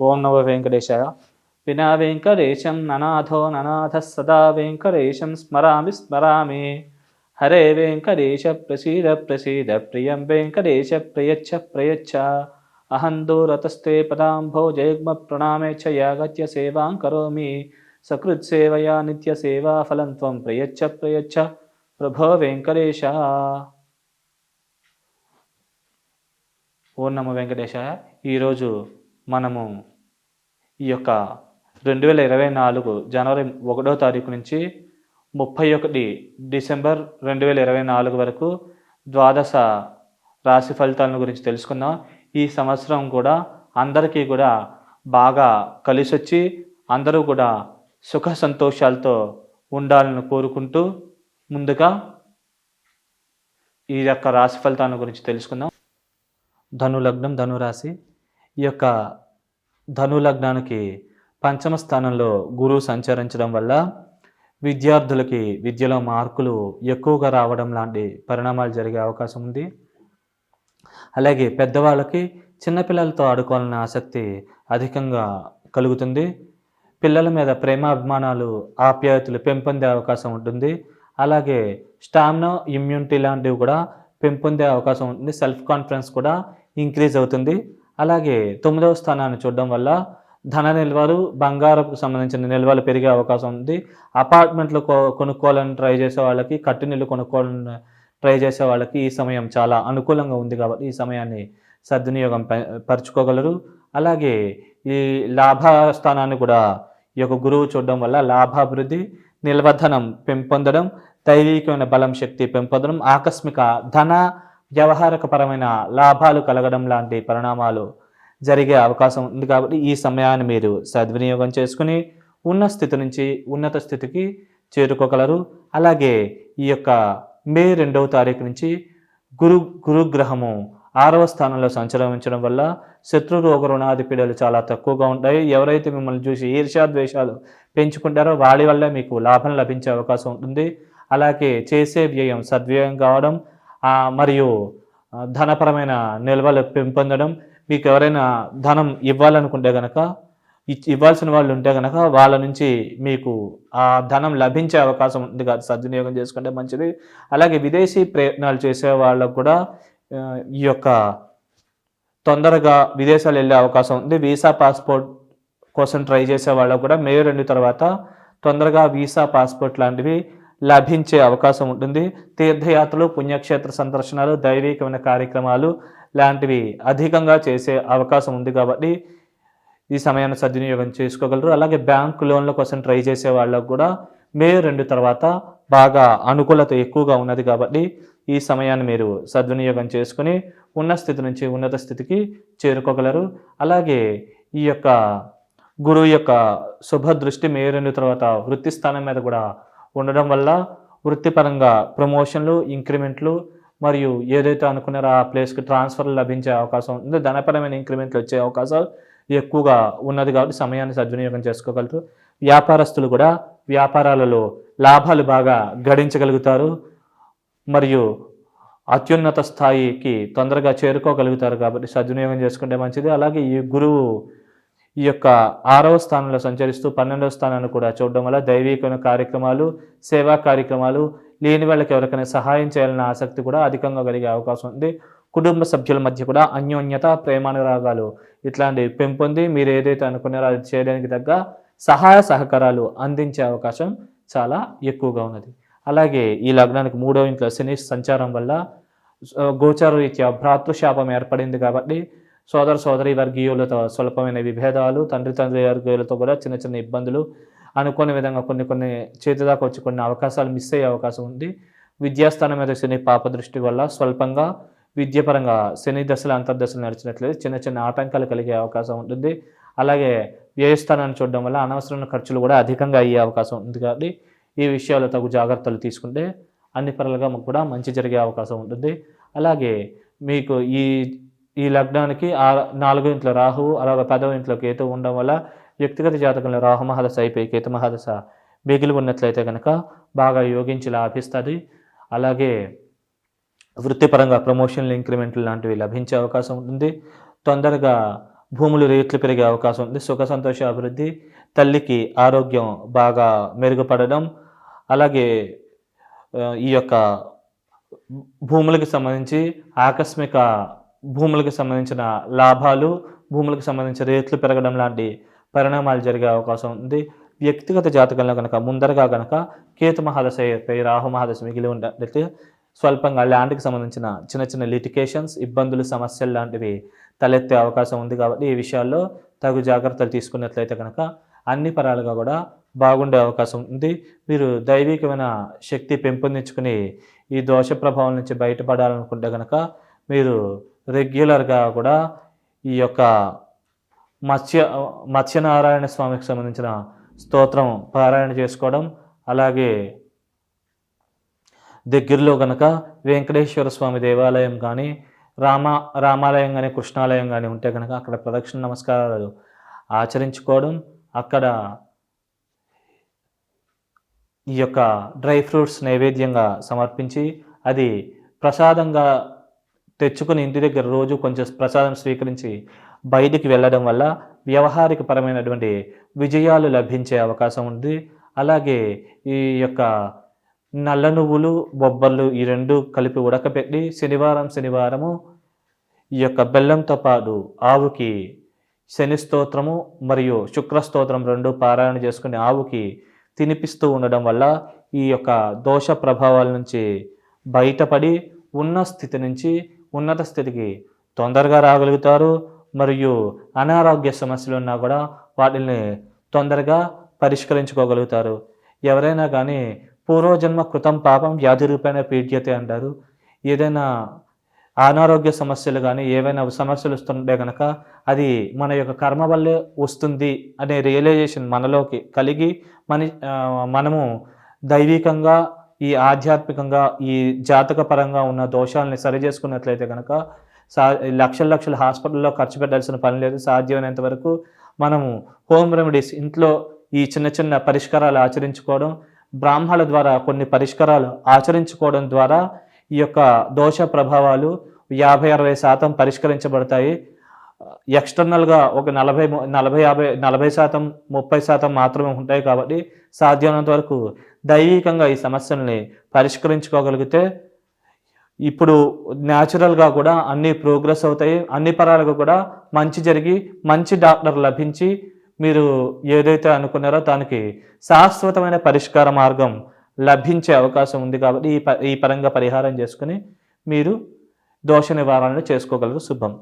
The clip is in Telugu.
ఓం నవ వెంకటేశాయ. వినా వెంకటేశం ననాథో ననాథ సదా వెంకటేశం స్మరామి స్మరామి. హరే వెంకటేశ ప్రసీద ప్రసీద ప్రియం వెంకటేశ ప్రయచ్చ ప్రయచ్చ. అహం దూరతస్తే పదాంభోజయుగ్మ ప్రణామే చ యాగత్య సేవాం కరోమి. సకృత్ సేవయా నిత్య సేవా ఫలం త్వం ప్రయచ్చ ప్రయచ్చ. ప్రభో వెంకటేశ. ఓం నమ వెంకటేశ ఈరోజు మనము ఈ యొక్క రెండు వేల ఇరవై నాలుగు జనవరి ఒకటో తారీఖు నుంచి ముప్పై ఒకటి డిసెంబర్ రెండు వేల ఇరవై నాలుగు వరకు ద్వాదశ రాశి ఫలితాలను గురించి తెలుసుకుందాం. ఈ సంవత్సరం కూడా అందరికీ కూడా బాగా కలిసి వచ్చి అందరూ కూడా సుఖ సంతోషాలతో ఉండాలని కోరుకుంటూ ముందుగా ఈ యొక్క రాశి ఫలితాల గురించి తెలుసుకుందాం. ధనులగ్నం ధనురాశి ఈ యొక్క ధనులగ్నానికి పంచమ స్థానంలో గురువు సంచరించడం వల్ల విద్యార్థులకి విద్యలో మార్కులు ఎక్కువగా రావడం లాంటి పరిణామాలు జరిగే అవకాశం ఉంది. అలాగే పెద్దవాళ్ళకి చిన్నపిల్లలతో ఆడుకోవాలనే ఆసక్తి అధికంగా కలుగుతుంది. పిల్లల మీద ప్రేమ అభిమానాలు ఆప్యాయతలు పెంపొందే అవకాశం ఉంటుంది. అలాగే స్టామినా ఇమ్యూనిటీ లాంటివి కూడా పెంపొందే అవకాశం ఉంటుంది. సెల్ఫ్ కాన్ఫిడెన్స్ కూడా ఇంక్రీజ్ అవుతుంది. అలాగే తొమ్మిదవ స్థానాన్ని చూడడం వల్ల ధన నిల్వలు బంగారంకు సంబంధించిన నిల్వలు పెరిగే అవకాశం ఉంది. అపార్ట్మెంట్లు కొనుక్కోవాలని ట్రై చేసే వాళ్ళకి కట్టినిల్లు కొనుక్కోవాలని ట్రై చేసే వాళ్ళకి ఈ సమయం చాలా అనుకూలంగా ఉంది కాబట్టి ఈ సమయాన్ని సద్వినియోగం పరుచుకోగలరు. అలాగే ఈ లాభ స్థానాన్ని కూడా ఈ యొక్క గురువు చూడడం వల్ల లాభాభివృద్ధి నిల్వధనం పెంపొందడం దైవికమైన బలం శక్తి పెంపొందడం ఆకస్మిక ధన వ్యవహారకపరమైన లాభాలు కలగడం లాంటి పరిణామాలు జరిగే అవకాశం ఉంది కాబట్టి ఈ సమయాన్ని మీరు సద్వినియోగం చేసుకుని ఉన్న స్థితి నుంచి ఉన్నత స్థితికి చేరుకోగలరు. అలాగే ఈ యొక్క మే రెండవ తారీఖు నుంచి గురు గురుగ్రహము ఆరవ స్థానంలో సంచరించడం వల్ల శత్రు రోగ రుణాది పీడలు చాలా తక్కువగా ఉంటాయి. ఎవరైతే మిమ్మల్ని చూసి ఈర్ష్యాద్వేషాలు పెంచుకుంటారో వాడి వల్ల మీకు లాభం లభించే అవకాశం ఉంటుంది. అలాగే చేసే వ్యయం సద్వ్యయం కావడం మరియు ధనపరమైన నిల్వలు పెంపొందడం మీకు ఎవరైనా ధనం ఇవ్వాలనుకుంటే గనక ఇవ్వాల్సిన వాళ్ళు ఉంటే గనక వాళ్ళ నుంచి మీకు ఆ ధనం లభించే అవకాశం ఉంది కాదు సద్వినియోగం చేసుకుంటే మంచిది. అలాగే విదేశీ ప్రయత్నాలు చేసే వాళ్ళకు కూడా ఈ యొక్క తొందరగా విదేశాలు వెళ్ళే అవకాశం ఉంది. వీసా పాస్పోర్ట్ కోసం ట్రై చేసే వాళ్ళకు కూడా మే రెండు తర్వాత తొందరగా వీసా పాస్పోర్ట్ లాంటివి లభించే అవకాశం ఉంటుంది. తీర్థయాత్రలు పుణ్యక్షేత్ర సందర్శనాలు దైవికమైన కార్యక్రమాలు లాంటివి అధికంగా చేసే అవకాశం ఉంది కాబట్టి ఈ సమయాన్ని సద్వినియోగం చేసుకోగలరు. అలాగే బ్యాంకు లోన్ల కోసం ట్రై చేసే వాళ్ళకు కూడా మే రెండు తర్వాత బాగా అనుకూలత ఎక్కువగా ఉన్నది కాబట్టి ఈ సమయాన్ని మీరు సద్వినియోగం చేసుకుని ఉన్న స్థితి నుంచి ఉన్నత స్థితికి చేరుకోగలరు. అలాగే ఈ యొక్క గురువు యొక్క శుభ దృష్టి మే రెండు తర్వాత వృత్తి స్థానం మీద కూడా ఉండడం వల్ల వృత్తిపరంగా ప్రమోషన్లు ఇంక్రిమెంట్లు మరియు ఏదైతే అనుకున్నారో ఆ ప్లేస్కి ట్రాన్స్ఫర్లు లభించే అవకాశం ఉంది ధనపరమైన ఇంక్రిమెంట్లు వచ్చే అవకాశాలు ఎక్కువగా ఉన్నది కాబట్టి సమయాన్ని సద్వినియోగం చేసుకోగలరు. వ్యాపారస్తులు కూడా వ్యాపారాలలో లాభాలు బాగా గడించగలుగుతారు మరియు అత్యున్నత స్థాయికి తొందరగా చేరుకోగలుగుతారు కాబట్టి సద్వినియోగం చేసుకుంటే మంచిది. అలాగే ఈ గురువు ఈ యొక్క ఆరవ స్థానంలో సంచరిస్తూ పన్నెండవ స్థానాన్ని కూడా చూడడం వల్ల దైవికమైన కార్యక్రమాలు సేవా కార్యక్రమాలు లేని వాళ్ళకి ఎవరికైనా సహాయం చేయాలన్న ఆసక్తి కూడా అధికంగా కలిగే అవకాశం ఉంది. కుటుంబ సభ్యుల మధ్య కూడా అన్యోన్యత ప్రేమానురాగాలు ఇట్లాంటివి పెంపొంది మీరు ఏదైతే అనుకున్నారో అది చేయడానికి తగ్గ సహాయ సహకారాలు అందించే అవకాశం చాలా ఎక్కువగా ఉన్నది. అలాగే ఈ లగ్నానికి మూడో ఇంట్లో శని సంచారం వల్ల గోచార రీత్యా భ్రాతృశాపం ఏర్పడింది కాబట్టి సోదర సోదరి వర్గీయులతో స్వల్పమైన విభేదాలు తండ్రి తండ్రి వర్గీయులతో కూడా చిన్న చిన్న ఇబ్బందులు అనుకోని విధంగా కొన్ని కొన్ని చేతి దాకా వచ్చి కొన్ని అవకాశాలు మిస్ అయ్యే అవకాశం ఉంది. విద్యాస్థానం మీద శని పాప దృష్టి వల్ల స్వల్పంగా విద్యపరంగా శని దశలు అంతర్దశలు నడిచినట్లయితే చిన్న చిన్న ఆటంకాలు కలిగే అవకాశం ఉంటుంది. అలాగే వ్యయస్థానాన్ని చూడడం వల్ల అనవసరమైన ఖర్చులు కూడా అధికంగా అయ్యే అవకాశం ఉంది కాబట్టి ఈ విషయాలు తగు జాగ్రత్తలు తీసుకుంటే అన్ని పనులుగా మాకు కూడా మంచి జరిగే అవకాశం ఉంటుంది. అలాగే మీకు ఈ ఈ లగ్నానికి ఆ నాలుగో ఇంట్లో రాహువు అలాగే పదవ ఇంట్లో కేతు ఉండడం వల్ల వ్యక్తిగత జాతకంలో రాహు మహాదశ అయిపోయి కేతు మహాదశ మిగిలి ఉన్నట్లయితే కనుక బాగా యోగించి లాభిస్తుంది. అలాగే వృత్తిపరంగా ప్రమోషన్లు ఇంక్రిమెంట్లు లాంటివి లభించే అవకాశం ఉంటుంది. తొందరగా భూములు రేట్లు పెరిగే అవకాశం ఉంది సుఖ సంతోష అభివృద్ధి తల్లికి ఆరోగ్యం బాగా మెరుగుపడడం అలాగే ఈ యొక్క భూములకు సంబంధించి ఆకస్మిక భూములకు సంబంధించిన లాభాలు భూములకు సంబంధించిన రేట్లు పెరగడం లాంటి పరిణామాలు జరిగే అవకాశం ఉంది. వ్యక్తిగత జాతకంలో కనుక ముందరగా కనుక కేతు అయిపోయి రాహు మహాదశ మిగిలి ఉన్నట్లయితే స్వల్పంగా ల్యాండ్కి సంబంధించిన చిన్న చిన్న లిటికేషన్స్ ఇబ్బందులు సమస్యలు లాంటివి తలెత్తే అవకాశం ఉంది కాబట్టి ఈ విషయాల్లో తగు జాగ్రత్తలు తీసుకున్నట్లయితే కనుక అన్ని పరాలుగా కూడా బాగుండే అవకాశం ఉంది. మీరు దైవికమైన శక్తి పెంపొందించుకుని ఈ దోష ప్రభావం నుంచి బయటపడాలనుకుంటే కనుక మీరు రెగ్యులర్గా కూడా ఈ యొక్క మత్స్య మత్స్యనారాయణ స్వామికి సంబంధించిన స్తోత్రం పారాయణ చేసుకోవడం అలాగే దగ్గరలో కనుక వెంకటేశ్వర స్వామి దేవాలయం కానీ రామ రామాలయం కానీ కృష్ణాలయం కానీ ఉంటే కనుక అక్కడ ప్రదక్షిణ నమస్కారాలు ఆచరించుకోవడం అక్కడ ఈ యొక్క డ్రై ఫ్రూట్స్ నైవేద్యంగా సమర్పించి అది ప్రసాదంగా తెచ్చుకుని ఇంటి దగ్గర రోజు కొంచెం ప్రసాదం స్వీకరించి బయటికి వెళ్ళడం వల్ల వ్యవహారిక పరమైనటువంటి విజయాలు లభించే అవకాశం ఉంది. అలాగే ఈ యొక్క నల్ల నువ్వులు బొబ్బర్లు ఈ రెండు కలిపి ఉడకపెట్టి శనివారం శనివారము ఈ యొక్క బెల్లంతో పాటు ఆవుకి శని స్తోత్రము మరియు శుక్ర స్తోత్రం రెండు పారాయణ చేసుకుని ఆవుకి తినిపిస్తూ ఉండడం వల్ల ఈ యొక్క దోష ప్రభావాల నుంచి బయటపడి ఉన్న స్థితి నుంచి ఉన్నత స్థితికి తొందరగా రాగలుగుతారు మరియు అనారోగ్య సమస్యలు ఉన్నా కూడా వాటిని తొందరగా పరిష్కరించుకోగలుగుతారు. ఎవరైనా కానీ పూర్వజన్మ కృతం పాపం వ్యాధి రూపేణ పీడ్యతే అంటారు. ఏదైనా అనారోగ్య సమస్యలు కానీ ఏవైనా సమస్యలు వస్తుంటే కనుక అది మన యొక్క కర్మ వల్లే వస్తుంది అనే రియలైజేషన్ మనలోకి కలిగి మన మనము దైవికంగా ఈ ఆధ్యాత్మికంగా ఈ జాతక పరంగా ఉన్న దోషాలని సరి చేసుకున్నట్లయితే కనుక సా లక్షల లక్షల హాస్పిటల్లో ఖర్చు పెట్టాల్సిన పని లేదు. సాధ్యమైనంత వరకు మనము హోమ్ రెమెడీస్ ఇంట్లో ఈ చిన్న చిన్న పరిష్కారాలు ఆచరించుకోవడం బ్రాహ్మణుల ద్వారా కొన్ని పరిష్కారాలు ఆచరించుకోవడం ద్వారా ఈ యొక్క దోష ప్రభావాలు యాభై అరవై శాతం పరిష్కరించబడతాయి. ఎక్స్టర్నల్గా ఒక నలభై నలభై యాభై నలభై శాతం ముప్పై శాతం మాత్రమే ఉంటాయి కాబట్టి సాధ్యమైనంత వరకు దైవికంగా ఈ సమస్యల్ని పరిష్కరించుకోగలిగితే ఇప్పుడు న్యాచురల్గా కూడా అన్ని ప్రోగ్రెస్ అవుతాయి. అన్ని పరాలకు కూడా మంచి జరిగి మంచి డాక్టర్ లభించి మీరు ఏదైతే అనుకున్నారో దానికి శాశ్వతమైన పరిష్కార మార్గం లభించే అవకాశం ఉంది కాబట్టి ఈ ప ఈ పరంగా పరిహారం చేసుకుని మీరు దోష నివారణ చేసుకోగలరు. శుభం.